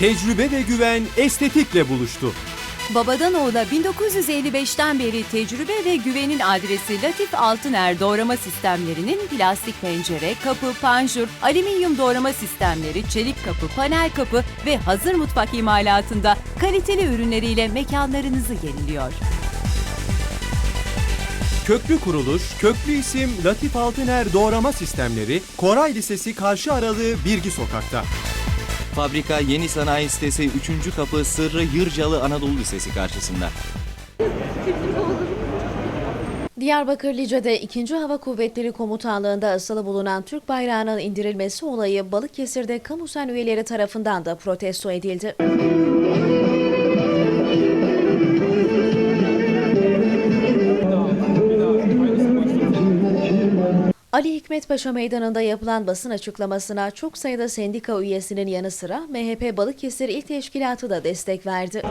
Tecrübe ve güven estetikle buluştu. Babadan oğula 1955'ten beri tecrübe ve güvenin adresi Latif Altıner doğrama sistemlerinin plastik pencere, kapı, panjur, alüminyum doğrama sistemleri, çelik kapı, panel kapı ve hazır mutfak imalatında kaliteli ürünleriyle mekanlarınızı yeniliyor. Köklü kuruluş, köklü isim Latif Altıner Doğrama Sistemleri, Koray Lisesi karşı aralığı Birgi Sokak'ta. Fabrika Yeni Sanayi Sitesi 3. Kapı Sırrı Yırcalı Anadolu Lisesi karşısında. Diyarbakır Lice'de 2. Hava Kuvvetleri Komutanlığı'nda asılı bulunan Türk bayrağının indirilmesi olayı Balıkesir'de kamusen üyeleri tarafından da protesto edildi. Ali Hikmet Paşa Meydanı'nda yapılan basın açıklamasına çok sayıda sendika üyesinin yanı sıra MHP Balıkesir İl Teşkilatı da destek verdi.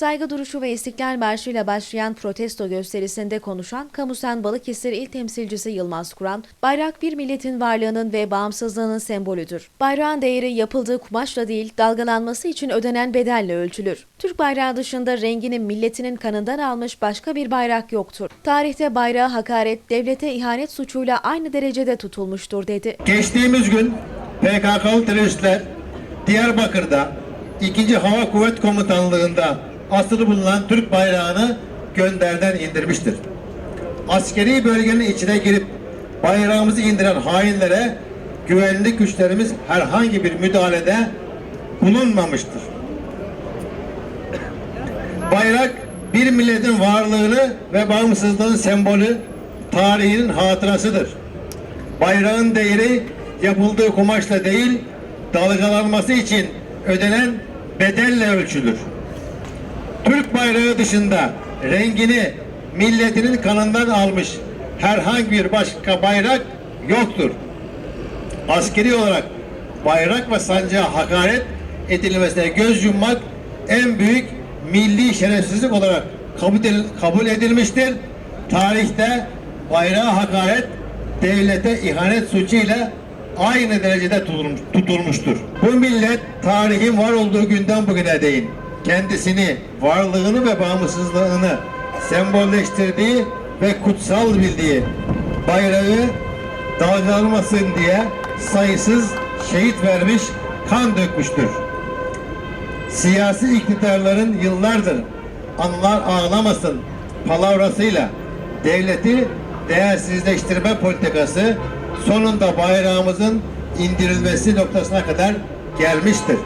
Saygı duruşu ve İstiklal Marşı ile başlayan protesto gösterisinde konuşan Kamusen Balıkesir İl Temsilcisi Yılmaz Kur'an, bayrak bir milletin varlığının ve bağımsızlığının sembolüdür. Bayrağın değeri yapıldığı kumaşla değil, dalgalanması için ödenen bedelle ölçülür. Türk bayrağı dışında rengini milletinin kanından almış başka bir bayrak yoktur. Tarihte bayrağa hakaret, devlete ihanet suçuyla aynı derecede tutulmuştur dedi. Geçtiğimiz gün PKK'lı teröristler Diyarbakır'da 2. Hava Kuvvet Komutanlığı'nda asılı bulunan Türk bayrağını gönderden indirmiştir. Askeri bölgenin içine girip bayrağımızı indiren hainlere güvenlik güçlerimiz herhangi bir müdahalede bulunmamıştır. Bayrak bir milletin varlığını ve bağımsızlığın sembolü, tarihinin hatırasıdır. Bayrağın değeri yapıldığı kumaşla değil, dalgalanması için ödenen bedelle ölçülür. Bayrağı dışında rengini milletinin kanından almış herhangi bir başka bayrak yoktur. Askeri olarak bayrak ve sancağa hakaret edilmesine göz yummak en büyük milli şerefsizlik olarak kabul edil- kabul edilmiştir. Tarihte bayrağa hakaret devlete ihanet suçuyla aynı derecede tutulmuş- tutulmuştur. Bu millet tarihin var olduğu günden bugüne değin kendisini, varlığını ve bağımsızlığını sembolleştirdiği ve kutsal bildiği bayrağı dalgalanmasın diye sayısız şehit vermiş, kan dökmüştür. Siyasi iktidarların yıllardır anılar ağlamasın palavrasıyla devleti değersizleştirme politikası sonunda bayrağımızın indirilmesi noktasına kadar gelmiştir.